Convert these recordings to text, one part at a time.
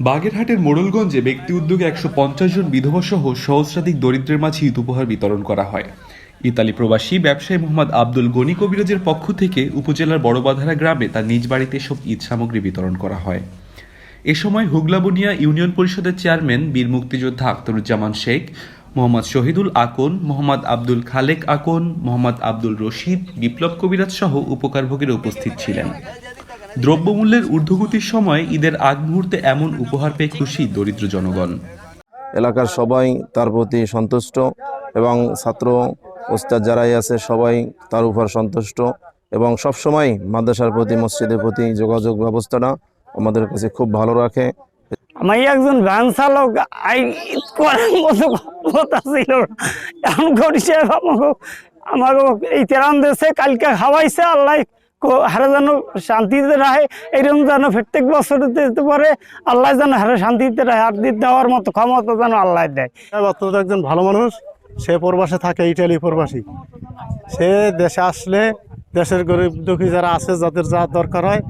বাগেরহাটের মোড়লগঞ্জে ব্যক্তি উদ্যোগে একশো পঞ্চাশ জন বিধবা সহ সহস্রাধিক দরিদ্রের মাঝে ঈদ উপহার বিতরণ করা হয়। ইতালি প্রবাসী ব্যবসায়ী মোহাম্মদ আব্দুল গনি কবিরাজের পক্ষ থেকে উপজেলার বড়বাধারা গ্রামে তার নিজ বাড়িতে সব ঈদ সামগ্রী বিতরণ করা হয়। এ সময় হুগলাবনিয়া ইউনিয়ন পরিষদের চেয়ারম্যান, বীর মুক্তিযোদ্ধা আখতারুজ্জামান শেখ, মোহাম্মদ শহীদুল আকন, মোহাম্মদ আব্দুল খালেক আকন, মোহাম্মদ আব্দুল রশিদ, বিপ্লব কবিরাজ সহ উপকারভোগীরা উপস্থিত ছিলেন। দ্রব্যমূল্যের ঊর্ধ্বগতির সময় ঈদের আগ মুহূর্তে এমন উপহার পেয়ে খুশি দরিদ্র জনগণ এলাকার সবাই তার প্রতি সন্তুষ্ট এবং ছাত্র ওস্তাদ যারাই আছে সবাই তার উপর সন্তুষ্ট এবং সবসময় মাদ্রাসার প্রতি মসজিদের প্রতি যোগাযোগ ব্যবস্থাটা আমাদের কাছে খুব ভালো রাখে আমি একজন ভ্যান চালক আই ঈদ করার মতো কথা ছিল না। এখন গরি সাহেব আমাকে আমাকে এই তেরান দেশে কালকে খাওয়াইছে আল্লাহ হারে যেন শান্তিতে রাখে এরকম যেন প্রত্যেক বছর দিতে পারে, আল্লাহ যেন হারে শান্তিতে রাখে আর দেওয়ার মতো ক্ষমতা যেন আল্লাহ দেয়। অত্যন্ত একজন ভালো মানুষ, সে প্রবাসে থাকে, ইটালি প্রবাসী। সে দেশে আসলে দেশের গরিব দুঃখী যারা আছে, যাদের যা দরকার হয়,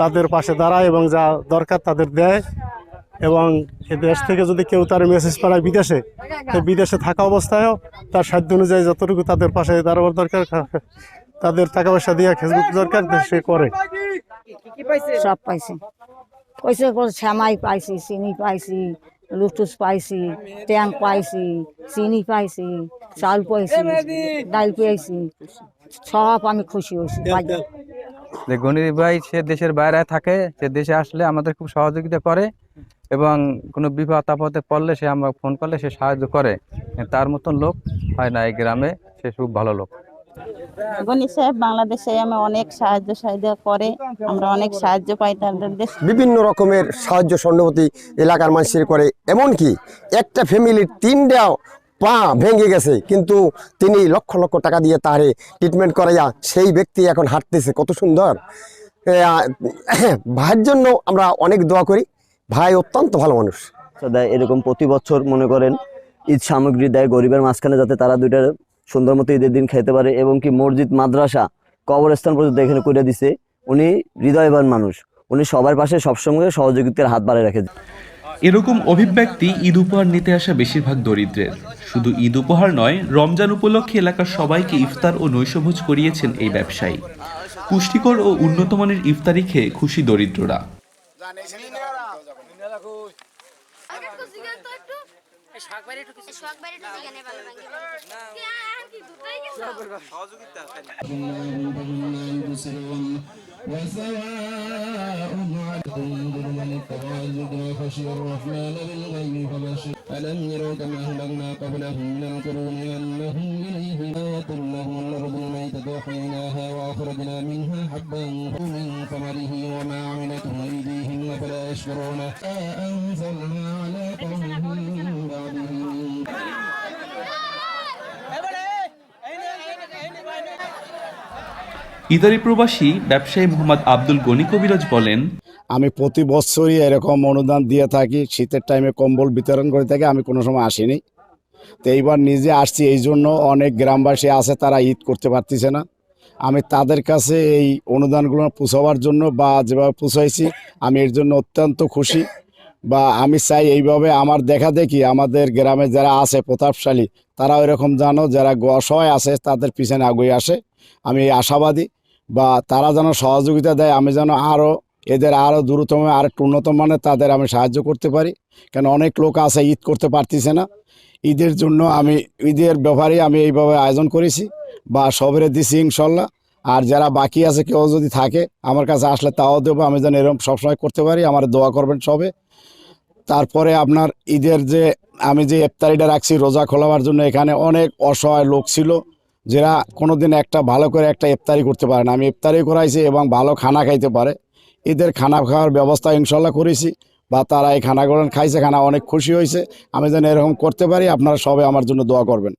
তাদের পাশে দাঁড়ায় এবং যা দরকার তাদের দেয়। এবং এ দেশ থেকে যদি কেউ তার মেসেজ পাঠায় বিদেশে, তো বিদেশে থাকা অবস্থায়ও তার সাধ্য অনুযায়ী যতটুকু তাদের পাশে দাঁড়াবার দরকার তাদের টাকা পয়সা দিয়ে খেসবুক দরকার সে করে। সব পাইছি। কইছে কইছে শ্যামাই পাইছি চিনি পাইছি লুটুস পাইছি ট্যাং পাইছি চিনি পাইছি চাল পাইছি ডাল পাইছি সব আমি খুশি হয়েছি। যে গণিত ভাই সে দেশের বাইরে থাকে সে দেশে আসলে আমাদের খুব সহযোগিতা করে এবং কোনো বিপদ আপদে পড়লে সে আমরা ফোন করলে সে সাহায্য করে। তার মতন লোক হয় না এই গ্রামে সে খুব ভালো লোক। গণি সাহেব বাংলাদেশে আমি অনেক সাহায্য সাহায্য করে আমরা অনেক সাহায্য পাই তাদের বিভিন্ন রকমের সাহায্য স্বর্ণবতী এলাকার মানুষের করে এমনকি একটা ফ্যামিলির তিনটা পা ভেঙে গেছে কিন্তু তিনি লক্ষ লক্ষ টাকা দিয়ে তারে ট্রিটমেন্ট করাইয়া সেই ব্যক্তি এখন হাঁটতেছে। কত সুন্দর। ভাইয়ের জন্য আমরা অনেক দোয়া করি। ভাই অত্যন্ত ভালো মানুষ। দেয় এরকম প্রতি বছর মনে করেন ঈদ সামগ্রী দেয় গরিবের মাঝখানে যাতে তারা দুইটা সুন্দর মতো ঈদের দিন খেতে পারে এবং কি মসজিদ মাদ্রাসা কবরস্থান পর্যন্ত এখানে করে দিছে উনি হৃদয়বান মানুষ। উনি সবার পাশে সবসময় সহযোগিতার হাত বাড়ায় রাখে এরকম অভিব্যক্তি ঈদ উপহার নিতে আসা বেশিরভাগ দরিদ্রের। শুধু ঈদ উপহার নয় রমজান উপলক্ষে এলাকার সবাইকে ইফতার ও নৈশভোজ করিয়েছেন এই ব্যবসায়ী। পুষ্টিকর ও উন্নত মানের ইফতারি খেয়ে খুশি দরিদ্ররা। শখ বাড়ি একটু কিছু শখ বাড়ি একটু গানে ভালো লাগে الرحمن بالغيب فبشر ألم يروا كما أهلكنا قبلهم من القرون أنهم إليه لا يطل لهم الأرض الميتة وحيناها وأخرجنا منها حبا ইতালি প্রবাসী ব্যবসায়ী মোহাম্মদ আব্দুল গনি কবিরাজ বলেন, আমি প্রতি বছরই এরকম অনুদান দিয়ে থাকি, শীতের টাইমে কম্বল বিতরণ করে থাকি, আমি কোনো সময় আসিনি। তো এইবার নিজে আসছি, এই জন্য অনেক গ্রামবাসী আছে, তারা ঈদ করতে পারতেছে না। আমি তাদের কাছে এই অনুদানগুলো পৌঁছাবার জন্য বা যেভাবে পৌঁছাইছি, আমি এর জন্য অত্যন্ত খুশি। বা আমি চাই এইভাবে আমার দেখা দেখি আমাদের গ্রামে যারা আছে প্রতাপশালী, তারা এরকম জানো, যারা অসহায় আছে তাদের পিছনে আগুয়ে আসে। আমি আশাবাদী বা তারা যেন সহযোগিতা দেয়, আমি যেন আরও এদের আরও দ্রুততম আর একটু উন্নত মানের তাদের আমি সাহায্য করতে পারি। কেন অনেক লোক আছে, ঈদ করতে পারতেছে না। ঈদের জন্য আমি, ঈদের ব্যাপারে আমি এইভাবে আয়োজন করেছি বা সবেরে দিছি ইনশাল্লাহ। আর যারা বাকি আছে কেউ যদি থাকে আমার কাছে আসলে তাও দেবো, আমি যেন এরকম সবসময় করতে পারি, আমার দোয়া করবেন সবে। তারপরে আপনার ঈদের যে, আমি যে ইফতারিটা রাখছি রোজা খোলাবার জন্য, এখানে অনেক অসহায় লোক ছিল, যারা কোনো দিন একটা ভালো করে একটা ইফতারি করতে পারে না। আমি ইফতারি করাইছি এবং ভালো খানা খাইতে পারে। ঈদের খানা খাওয়ার ব্যবস্থা ইনশাল্লাহ করেছি। বা তারা এই খানাগুলো খাইছে খানা অনেক খুশি হয়েছে আমি যেন এরকম করতে পারি আপনারা সবাই আমার জন্য দোয়া করবেন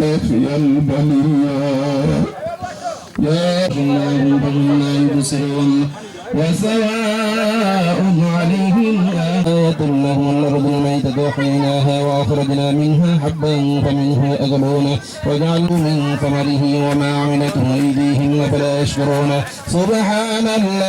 دافي البلية يا الله بغنا يبصرون وسواء عليهم آية لهم الأرض الميتة أحييناها وأخرجنا منها حبا فمنه يأكلون وجعلوا من ثمره وما عملته أيديهم أفلا يشكرون سبحان الله